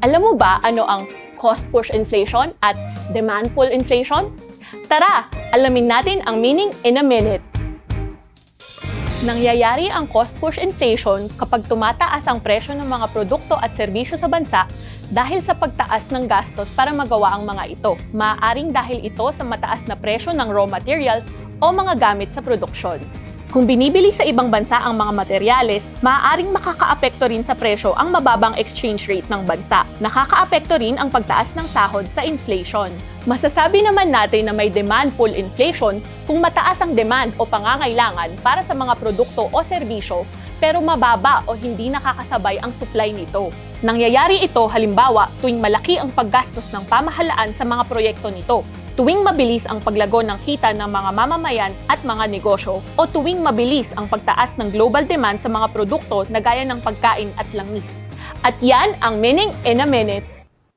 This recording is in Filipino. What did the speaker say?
Alam mo ba ano ang cost push inflation at demand pull inflation? Tara, alamin natin ang meaning in a minute. Nangyayari ang cost push inflation kapag tumataas ang presyo ng mga produkto at serbisyo sa bansa dahil sa pagtaas ng gastos para magawa ang mga ito. Maaaring dahil ito sa mataas na presyo ng raw materials o mga gamit sa produksyon. Kung binibili sa ibang bansa ang mga materyales, maaaring makakaapekto rin sa presyo ang mababang exchange rate ng bansa. Nakakaapekto rin ang pagtaas ng sahod sa inflation. Masasabi naman natin na may demand pull inflation kung mataas ang demand o pangangailangan para sa mga produkto o serbisyo pero mababa o hindi nakakasabay ang supply nito. Nangyayari ito halimbawa tuwing malaki ang paggastos ng pamahalaan sa mga proyekto nito, tuwing mabilis ang paglago ng kita ng mga mamamayan at mga negosyo, o tuwing mabilis ang pagtaas ng global demand sa mga produkto na gaya ng pagkain at langis. At yan ang meaning in a minute.